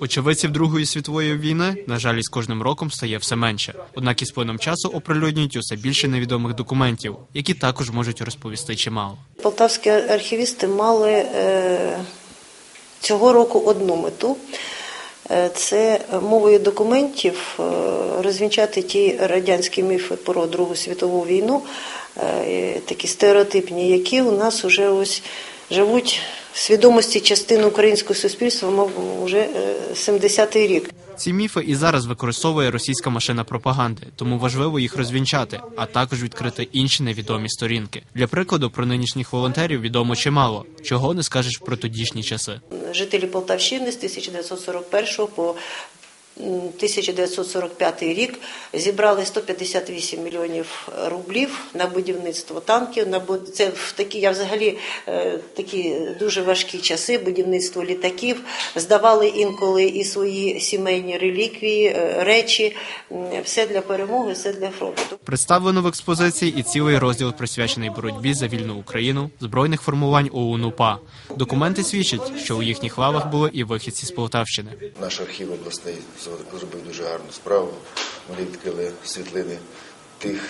Очевидців Другої світової війни, на жаль, із кожним роком стає все менше. Однак із плином часу оприлюднюють усе більше невідомих документів, які також можуть розповісти чимало. Полтавські архівісти мали е, цього року одну мету. Е, Це мовою документів е, розвінчати ті радянські міфи про Другу світову війну, такі стереотипні, які у нас вже ось живуть в свідомості частини українського суспільства, мов вже 70-й рік. Ці міфи і зараз використовує російська машина пропаганди, тому важливо їх розвінчати, а також відкрити інші невідомі сторінки. Для прикладу, про нинішніх волонтерів відомо чимало, чого не скажеш про тодішні часи. жителі Полтавщини з 1941 по 1945 рік зібрали 158 мільйонів рублів на будівництво танків. На це в такі, я взагалі е, такі дуже важкі часи, будівництво літаків. Здавали інколи і свої сімейні реліквії, е, речі, все для перемоги, все для фронту. Представлено в експозиції і цілий розділ присвячений боротьбі за вільну Україну збройних формувань ОУН УПА. Документи свідчать, що у їхніх лавах були і вихідці з Полтавщини. Наш архів обласний зробив дуже гарну справу. Вони відкрили світлини тих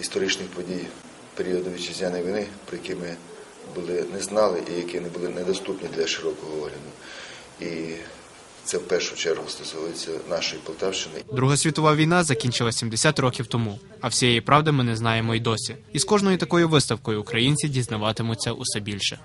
історичних подій періоду вітчизняної війни, про які ми були не знали і які не були недоступні для широкого огляду. І це в першу чергу стосується нашої Полтавщини. Друга світова війна закінчилась 70 років тому, а всієї правди ми не знаємо й досі. І з кожною такою виставкою українці дізнаватимуться усе більше.